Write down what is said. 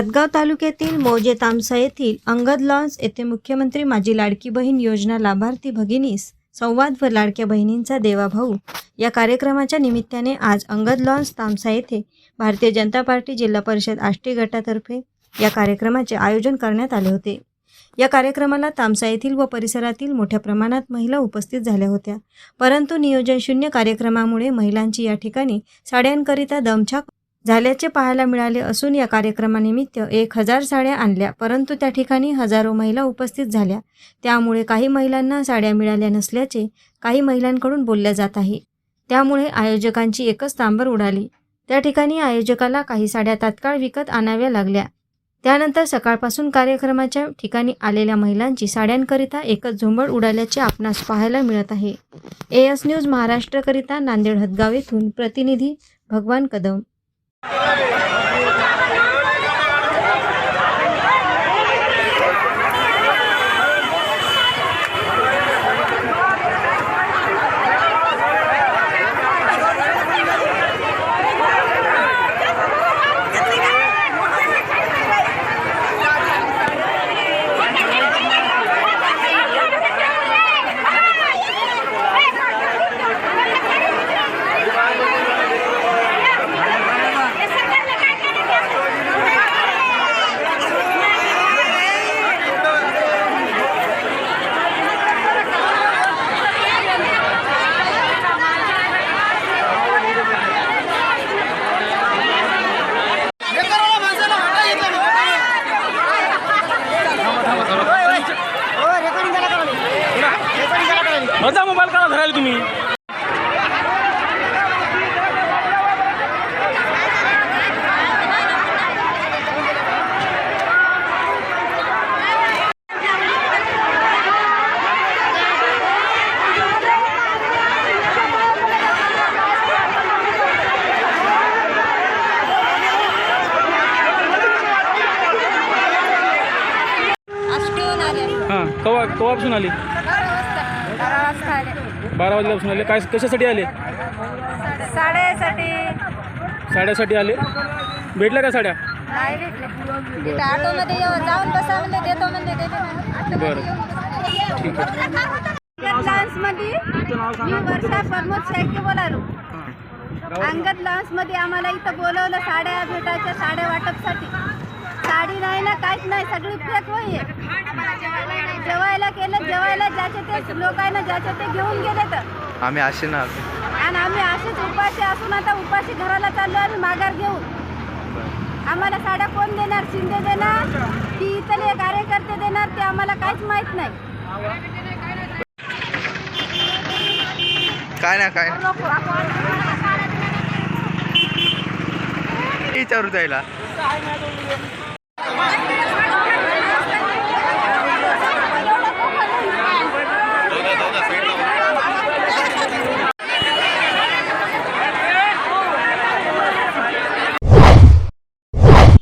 हदगाव तालुक्यातील मौजे तामसा येथील अंगद लॉन्स येथे मुख्यमंत्री माझी लाडकी बहीण योजना लाभार्थी भगिनीस संवाद व लाडक्या बहिणींचा देवाभाऊ. या कार्यक्रमाच्या निमित्ताने आज अंगद लॉन्स तामसा येथे भारतीय जनता पार्टी जिल्हा परिषद आष्टी गटातर्फे या कार्यक्रमाचे आयोजन करण्यात आले होते. या कार्यक्रमाला तामसा येथील व परिसरातील मोठ्या प्रमाणात महिला उपस्थित झाल्या होत्या. परंतु नियोजनशून्य कार्यक्रमामुळे महिलांची या ठिकाणी साड्यांकरिता दमछाक झाल्याचे पाहायला मिळाले असून या कार्यक्रमानिमित्त एक हजार साड्या आणल्या. परंतु त्या ठिकाणी हजारो महिला उपस्थित झाल्या. त्यामुळे काही महिलांना साड्या मिळाल्या नसल्याचे काही महिलांकडून बोलल्या जात आहे. त्यामुळे आयोजकांची एकच तांबर उडाली. त्या ठिकाणी आयोजकाला काही साड्या तात्काळ विकत आणाव्या लागल्या. त्यानंतर सकाळपासून कार्यक्रमाच्या ठिकाणी आलेल्या महिलांची साड्यांकरिता एकच झुंबड उडाल्याचे आपणास पाहायला मिळत आहे. ए एस न्यूज महाराष्ट्रकरिता नांदेड हदगाव येथून प्रतिनिधी भगवान कदम. Hey! माझा मोबाईल का धरायला तुम्ही. हां कवा कवापासून आली? बारा वाजता बारा वाजता आले बारा वाजल्यापासून आले. काय कशासाठी आले? साड्यासाठी साड्यासाठी आले. भेटल्या का साड्या? नाही भेटले ऑटोमध्ये जाऊन बसा म्हणजे देतो म्हणजे. बरं. ठीक आहे. मी वर्षा प्रमोद शेळके बोलालो अंगद लॉन्समध्ये आम्हाला इथं बोलवलं साड्या भेटायच्या साड्या वाटपसाठी. साडी नाही ना काहीच नाही सगळी फेक होई जेवायला केलं जेवायला ज्याचे ते लोक आहे ना ज्याचे ते घेऊन गेले तर. आम्ही असे ना. आणि आम्ही असेच उपाशी असून आता उपाशी घराला चाललो आम्ही माघार घेऊन. आम्हाला साड्या कोण देणार? शिंदे देणार? की इथले कार्यकर्ते देणार? ते आम्हाला काहीच माहीत नाही. काय ना काय? विचारू त्याला. Thank you.